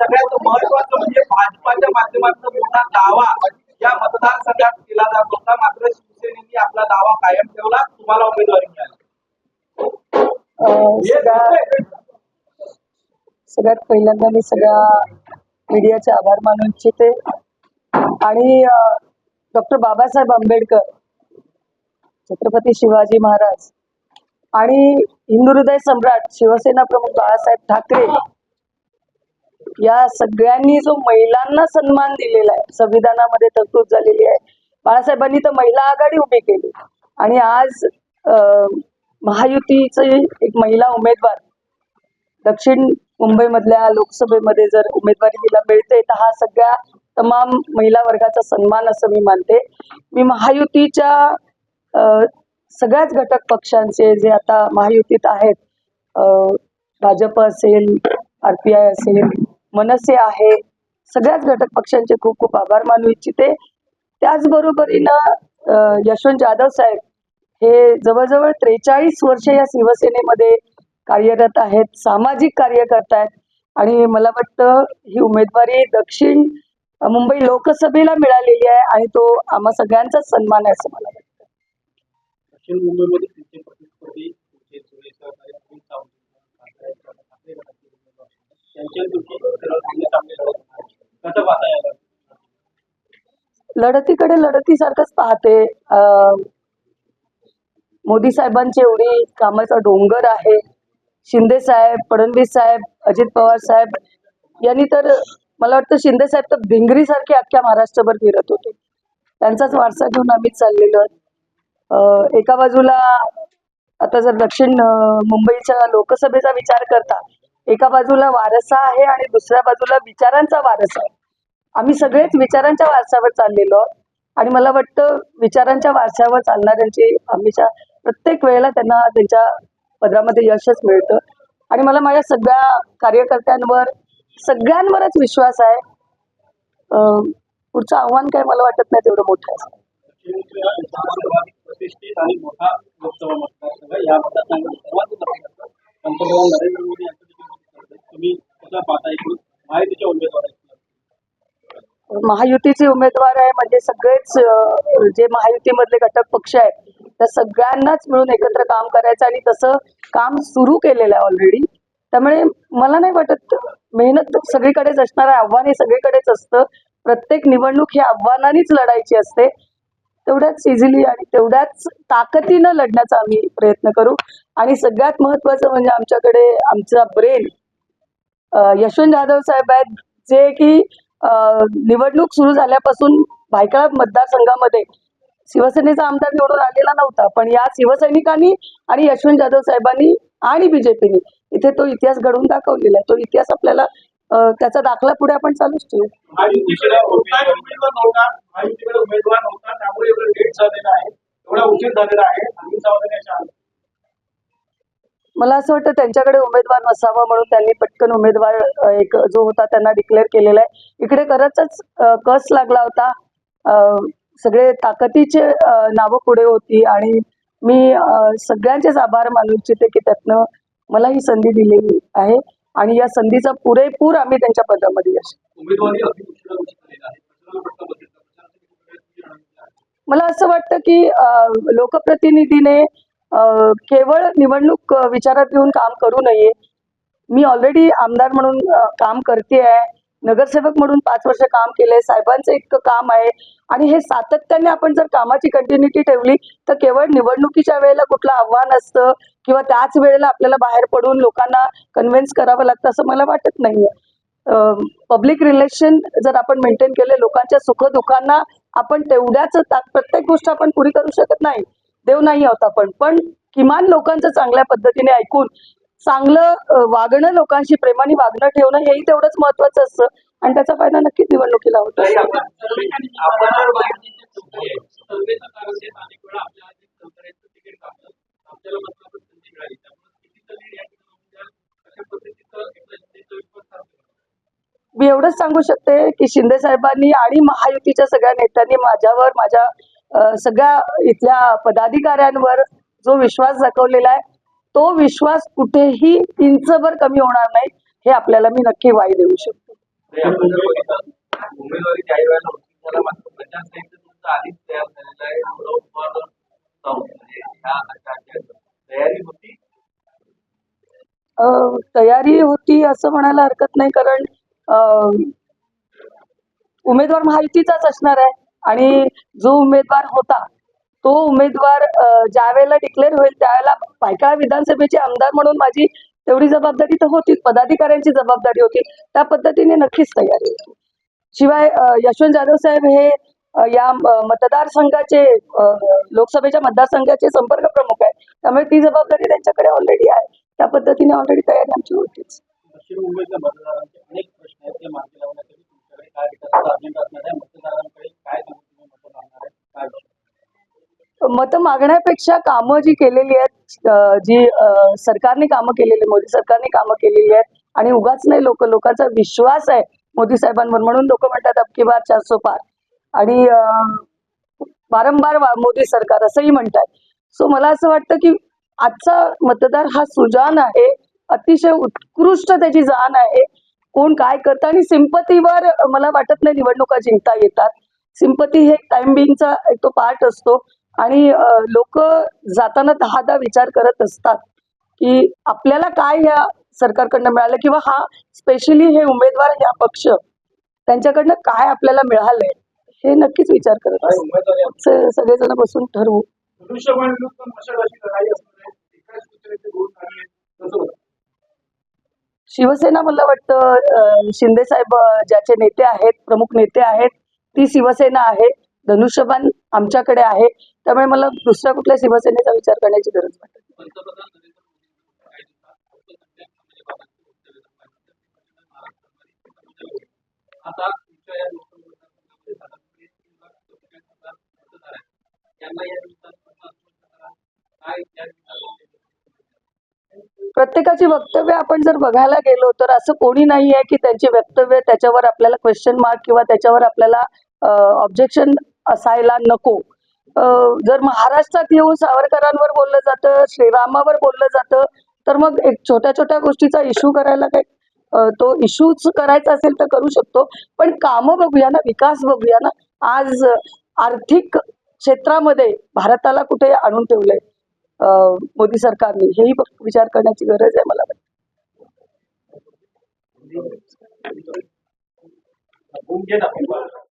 सगळ्यात महत्वाचं म्हणजे भाजपाच्या माध्यमातून मोठा दावा या मतदारसंघात केला जात होता मात्र शिवसेनेने आपला दावा कायम ठेवला तुम्हाला उमेदवारी मिळाली सगळ्यात पहिल्यांदा मी सगळ्या मीडियाचे आभार मानू इच्छिते. आणि डॉक्टर बाबासाहेब आंबेडकर छत्रपती शिवाजी महाराज आणि हिंदू हृदय सम्राट शिवसेना प्रमुख बाळासाहेब ठाकरे या सगळ्यांनी जो महिलांना सन्मान दिलेला आहे संविधानामध्ये तरतूद झालेली आहे. बाळासाहेबांनी तर महिला आघाडी उभी केली. आणि आज महायुतीचे एक महिला उमेदवार दक्षिण मुंबईमधल्या लोकसभेमध्ये जर उमेदवारी तिला मिळते तर हा सगळ्या तमाम महिला वर्गाचा सन्मान असं मी मानते. मी महायुतीच्या सगळ्याच घटक पक्षांचे जे आता महायुतीत आहेत भाजप असेल आर पी आय असेल मनसे आहे सगळ्याच घटक पक्षांचे खूप खूप आभार मानू इच्छिते. त्याचबरोबरीनं यशवंत जाधव साहेब हे जवळजवळ त्रेचाळीस वर्ष या शिवसेनेमध्ये कार्यरत आहेत सामाजिक कार्य करतायत आणि मला वाटतं ही उमेदवारी दक्षिण मुंबई लोकसभेला मिळालेली आहे आणि तो आम्हा सगळ्यांचाच सन्मान आहे असं मला वाटतं. दक्षिण मुंबईमध्ये त्यांचे प्रतिस्पर्धी सहकारी सावंत, कसं पाहता लढतीकडे लढतीसारखंच पाहते. मोदी साहेबांची एवढी कामाचा डोंगर आहे. शिंदे साहेब फडणवीस साहेब अजित पवार साहेब यांनी तर मला वाटतं शिंदे साहेब तर भिंगरीसारखे अख्ख्या महाराष्ट्रभर फिरत होते. त्यांचाच वारसा घेऊन आम्ही चाललेलो एका बाजूला आता जर दक्षिण मुंबईच्या लोकसभेचा विचार करता एका बाजूला वारसा आहे आणि दुसऱ्या बाजूला विचारांचा वारसा आहे. आम्ही सगळेच विचारांच्या वारसावर चाललेलो आहोत आणि मला वाटतं विचारांच्या वारसावर चालणाऱ्यांची हमेशा प्रत्येक वेळेला त्यांना त्यांच्या पदरामध्ये यशच मिळतं. आणि मला माझ्या सगळ्या कार्यकर्त्यांवर सगळ्यांवरच विश्वास आहे. अं, पुढचं आव्हान काय मला वाटत नाही तेवढं मोठं प्रतिष्ठित आणि मोठा लोकसभा मतदारसंघ या मतदारसंघात सर्वात मतदार म्हणजे पंतप्रधान नरेंद्र मोदी यांचं देखील तुम्ही कसं पाहता एकूण माहितीच्या उमेदवार महायुतीचे उमेदवार आहे म्हणजे सगळेच जे महायुतीमधले घटक पक्ष आहेत त्या सगळ्यांनाच मिळून एकत्र काम करायचं आणि तसं काम सुरू केलेलं आहे ऑलरेडी त्यामुळे मला नाही वाटत मेहनत सगळीकडेच असणार आहे आव्हान हे सगळीकडेच असतं. प्रत्येक निवडणूक ही आव्हानानेच लढायची असते. तेवढ्याच इझिली आणि तेवढ्याच ताकदीनं लढण्याचा आम्ही प्रयत्न करू. आणि सगळ्यात महत्वाचं म्हणजे आमच्याकडे आमचा ब्रेन यशवंत जाधव साहेब आहेत जे की निवडणूक सुरू झाल्यापासून भायखळा मतदारसंघामध्ये शिवसेनेचा आमदार निवडून आलेला नव्हता पण या शिवसैनिकांनी आणि यशवंत जाधव साहेबांनी आणि बीजेपीने इथे तो इतिहास घडवून दाखवलेला आहे. तो इतिहास आपल्याला त्याचा दाखला पुढे आपण चालूच ठेवू. मला असं वाटतं त्यांच्याकडे उमेदवार नसावा म्हणून त्यांनी पटकन उमेदवार एक जो होता त्यांना डिक्लेअर केलेला आहे. इकडे खरंच कस लागला होता? सगळे ताकदीचे नावं पुढे होती. आणि मी सगळ्यांचेच आभार मानू इच्छिते की त्यातनं मला ही संधी दिलेली आहे. आणि या संधीचा पुरेपूर आम्ही त्यांच्या पदामध्ये? मला असं वाटतं की लोकप्रतिनिधीने केवळ निवडणूक विचारात घेऊन काम करू नये. मी ऑलरेडी आमदार म्हणून काम करते आहे नगरसेवक म्हणून पाच वर्ष काम केलंय साहेबांचं इतकं काम आहे. आणि हे सातत्याने आपण जर कामाची कंटिन्युटी ठेवली तर केवळ निवडणुकीच्या वेळेला कुठलं आव्हान असतं किंवा त्याच वेळेला आपल्याला बाहेर पडून लोकांना कन्व्हिन्स करावं लागतं असं मला वाटत नाहीये. पब्लिक रिलेशन जर आपण मेंटेन केले लोकांच्या सुखदुःखांना आपण तेवढ्याच ता- प्रत्येक गोष्ट आपण पुरी करू शकत नाही. देव नाही आहोत आपण. पण किमान लोकांचं चांगल्या पद्धतीने ऐकून चांगलं वागणं लोकांशी प्रेमाने वागणं ठेवणं हेही तेवढंच महत्वाचं असतं. आणि त्याचा फायदा नक्कीच निवडणुकीला होतो. साधला. मी एवढंच सांगू शकते की शिंदे साहेबांनी आणि महायुतीच्या सगळ्या नेत्यांनी माझ्यावर माझ्या सगळ्या इथल्या पदाधिकाऱ्यांवर जो विश्वास दाखवलेला आहे तो विश्वास कुठेही इंचभर कमी होणार नाही हे आपल्याला मी नक्की वाई देऊ शकतो. तयार म्हणजे तयारी होती? अं, तयारी होती असं म्हणायला हरकत नाही कारण उमेदवार महायुतीचाच असणार आहे. आणि जो उमेदवार होता तो उमेदवार ज्या वेळेला डिक्लेअर होईल त्यावेळेला पायकाळा विधानसभेचे आमदार म्हणून माझी तेवढी जबाबदारी तर होतीच पदाधिकाऱ्यांची जबाबदारी होती. त्या पद्धतीने नक्कीच तयारी होती शिवाय यशवंत जाधव साहेब हे या मतदारसंघाचे लोकसभेच्या मतदारसंघाचे संपर्क प्रमुख आहेत. त्यामुळे ती जबाबदारी त्यांच्याकडे ऑलरेडी आहे. त्या पद्धतीने ऑलरेडी तयारी आमची होतीच दक्षिण मुंबईतल्या मतदारांचे अनेक प्रश्न आहेत ते मार्गी लावण्यासाठी तुमच्याकडे काय विकासाचा अजेंडा असणार आहे मतदारांकडे काय सांगून तुम्ही मतं मागणार आहे काय विषय? मतं मागण्यापेक्षा कामं जी केलेली आहेत जी सरकारने कामं केलेली मोदी सरकारने कामं केलेली आहेत आणि उगाच नाही लोक लोकांचा विश्वास आहे मोदी साहेबांवर म्हणून लोक म्हणतात अबकी बार चारसो पार. आणि वारंवार मोदी सरकार असंही म्हणतात सो मला असं वाटतं की आजचा मतदार हा सुजान आहे अतिशय उत्कृष्ट त्याची जाण आहे. कोण काय करतं आणि सिंपतीवर मला वाटत नाही निवडणुका जिंकता येतात. सिंपती हे टाइम बिंगचा एक तो पार्ट असतो. आणि लोक जाताना दहा दहा विचार करत असतात की आपल्याला काय या सरकारकडनं मिळालं किंवा हा स्पेशली हे उमेदवार या पक्ष त्यांच्याकडनं काय आपल्याला मिळालंय हे नक्कीच विचार करत सगळेजण बसून ठरवू? शिवसेना मला वाटतं शिंदे साहेब ज्याचे नेते आहेत प्रमुख नेते आहेत ती शिवसेना आहे. धनुष्यबाण आमच्याकडे आहे. त्यामुळे मला दुसऱ्या कुठल्या शिवसेनेचा विचार करण्याची गरज वाटत प्रत्येकाचे प्रत्येकाची वक्तव्य आपण जर बघायला गेलो तर असं कोणी नाही आहे की त्यांची वक्तव्य त्याच्यावर आपल्याला क्वेश्चन मार्क किंवा त्याच्यावर आपल्याला ऑब्जेक्शन असायला नको. जर महाराष्ट्रात येऊन सावरकरांवर बोललं जातं श्रीरामावर बोललं जातं तर मग एक छोट्या छोट्या गोष्टीचा इश्यू करायला काय? तो इश्यूच करायचा असेल तर करू शकतो. पण कामं बघूया ना विकास बघूया ना. आज आर्थिक क्षेत्रामध्ये भारताला कुठे आणून ठेवलंय? मोदी सरकारने. हेही विचार करण्याची गरज आहे मला. वाटतं